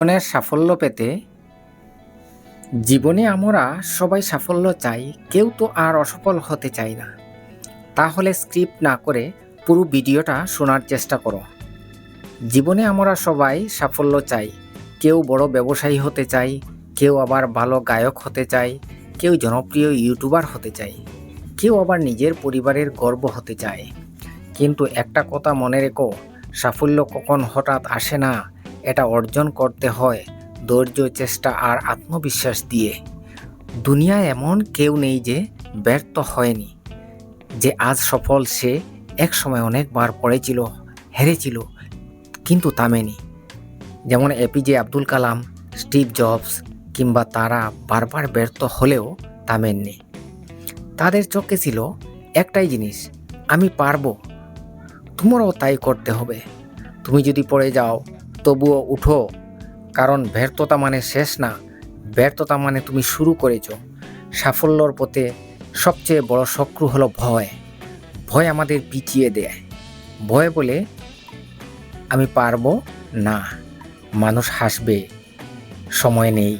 জীবনের সাফল্য পেতে জীবনে আমরা সবাই সাফল্য চাই, কেউ তো আর অসফল হতে চাই না। তাহলে স্ক্রিপ্ট না করে পুরো ভিডিওটা শোনার চেষ্টা করো। জীবনে আমরা সবাই সাফল্য চাই, কেউ বড় ব্যবসায়ী হতে চাই, কেউ আবার ভালো গায়ক হতে চায় কেউ জনপ্রিয় ইউটিউবার হতে চায় কেউ আবার নিজের পরিবারের গর্ব হতে চায়। কিন্তু একটা কথা মনে রেখো, সাফল্য কখন হঠাৎ আসে না এটা অর্জন করতে হয়, ধৈর্য, চেষ্টা আর আত্মবিশ্বাস দিয়ে। দুনিয়ায় এমন কেউ নেই যে ব্যর্থ হয়নি, যে আজ সফল সে এক সময় অনেকবার পড়েছিল, হেরেছিল, কিন্তু থামেনি। যেমন APJ Abdul Kalam, Steve Jobs কিংবা তারা বারবার ব্যর্থ হলেও থামেননি। তাদের চোখে ছিল একটাই জিনিস, আমি পারব, তোমারও তাই করতে হবে। তুমি যদি পড়ে যাও তবুও উঠো, কারণ ব্যর্থতা মানে শেষ না, ব্যর্থতা মানে তুমি শুরু করেছ। সাফল্যর পথে সবচেয়ে বড় শত্রু হলো ভয়। ভয় আমাদের পিছিয়ে দেয়। ভয় বলে আমি পারব না। মানুষ হাসবে, সময় নেই।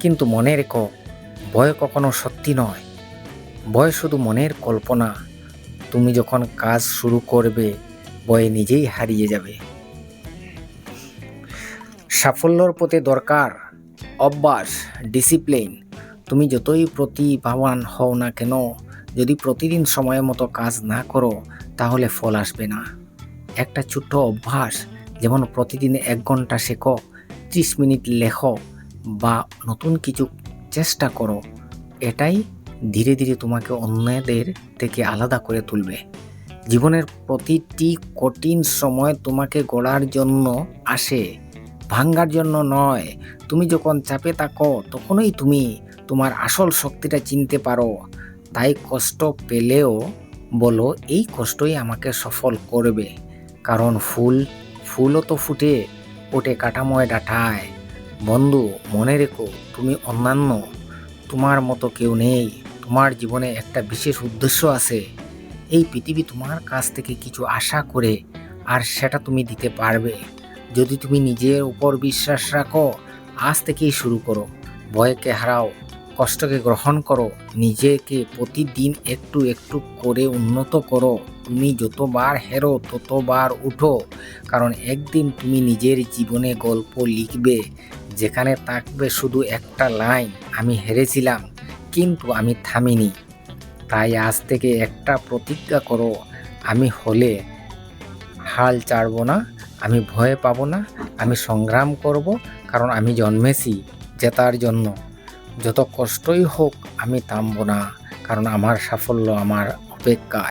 কিন্তু মনে রেখো, ভয় কখনো সত্যি নয়। ভয় শুধু মনের কল্পনা। তুমি যখন কাজ শুরু করবে, ভয় নিজেই হারিয়ে যাবে। সাফল্যর পথে দরকার, অভ্যাস ডিসিপ্লিন তুমি যতই প্রতিভাবান হও না কেন, যদি প্রতিদিন সময় মতো কাজ না করো, তাহলে ফল আসবে না। একটা ছোট্ট অভ্যাস, যেমন প্রতিদিন এক ঘণ্টা শেখো, ত্রিশ মিনিট লেখো, বা নতুন কিছু চেষ্টা করো, এটাই ধীরে ধীরে তোমাকে অন্যদের থেকে আলাদা করে তুলবে। জীবনের প্রতিটি কঠিন সময় তোমাকে গড়ার জন্য আসে। ভাঙ্গার জন্য নয়। তুমি যখন চাপে থাকো, তখনই তুমি তোমার আসল শক্তিটা চিনতে পারো। তাই কষ্ট পেলেও বলো, এই কষ্টই আমাকে সফল করবে। কারণ ফুল, ফুলও তো ফুটে ওঠে কাটাময় ডাঁটায়। বন্ধু, মনে রেখো, তুমি অন্যান্য, তোমার মতো কেউ নেই। তোমার জীবনে একটা বিশেষ উদ্দেশ্য আছে। এই পৃথিবী তোমার কাছ থেকে কিছু আশা করে, আর সেটা তুমি দিতে পারবে। যদি তুমি নিজের উপর বিশ্বাস রাখো, আজ থেকেই শুরু করো। ভয়কে হারাও, কষ্টকে গ্রহণ করো, নিজেকে প্রতিদিন একটু একটু করে উন্নত করো। তুমি যতবার হেরো, ততবার উঠো, কারণ একদিন তুমি নিজের জীবনে গল্প লিখবে, যেখানে থাকবে শুধু একটা লাইন, আমি হেরেছিলাম, কিন্তু আমি থামিনি। তাই আজ থেকে একটা প্রতিজ্ঞা করো, আমি হলে হাল ছাড়ব না। আমি ভয় পাবো না, আমি সংগ্রাম করব, কারণ আমি জন্মেছি জেতার জন্য। যত কষ্টই হোক, আমি থামব না, কারণ আমার সাফল্য, আমার অপেক্ষা।